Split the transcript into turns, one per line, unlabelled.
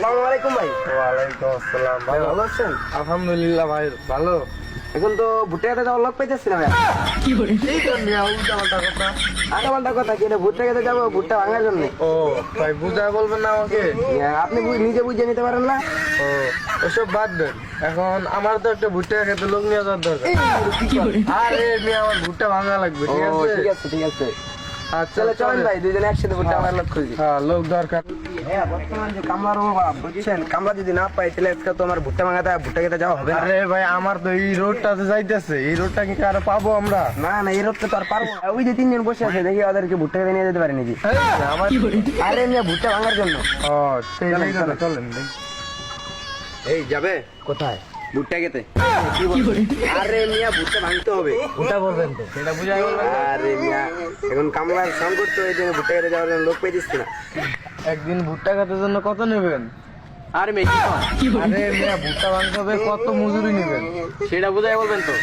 আসসালামু আলাইকুম ভাই।
ওয়ালাইকুম আসসালাম
ভাই
ভালো?
ভালো আছেন?
আলহামদুলিল্লাহ ভাই ভালো।
এখন তো ভুট্টা খেতে যাওয়ার লোক পাইতেছি না ভাই।
এই তো পাল্টা কথা।
আটা পাল্টা কথা কি ভুট্টা খেতে যাব ভুট্টা ভাঙার জন্য?
ও ভাই বুঝায় বলবেন না আমাকে?
আপনি নিজে বুঝে নিতে পারেন না?
ও ওসব বাদ দেন। এখন আমার তো একটা ভুট্টা খেতে লোক নিয়ে যাওয়ার দরকার। আরে মিয়া আমার ভুট্টা ভাঙা লাগবে ঠিক আছে?
ঠিক আছে ঠিক আছে।
আচ্ছা
চলে চলেন
চলেন।
ভাই দুজনে একসাথে ভুট্টা ভাঙার লোক খুঁজি।
হ্যাঁ লোক দরকার।
হ্যাঁ বর্তমান যে কামলার অভাব বুঝছেন? কামলা যদি না পাই তাহলে আজকে তো আমার ভুট্টা ভাঙাতে ভুট্টা খেতে যাওয়া হবে
আরে ভাই আমার তো এই রোডটাতে যাইতেছে এই রোডটা কি কারও পাবো আমরা?
না না এই রোডটা তো আর পারব ওই যে তিনজন বসে আছে দেখি ওদেরকে ভুট্টা খেতে নিয়ে যেতে পারি নাকি? আরে মিয়া ভুট্টা ভাঙার জন্য।
ও।
চলেন এই যাবে? কোথায়? ভুট্টা খেতে। আরে মিয়া ভুট্টা ভাঙতে হবে।
ভুট্টা বলবেন তো সেটা বুঝাই গেল
আরে মিয়া এখন কামলার সংকট তো এই জন্য ভুট্টা খেতে যাওয়ার জন্য লোক পেয়ে দিচ্ছি না।
একদিন ভুট্টা খাতের জন্য কত নেবেন?
আরে মেয়ে
আরে মিয়া ভুট্টা ভাঙতে হবে কত মজুরি নেবেন?
সেটা বুঝাই বলবেন তো।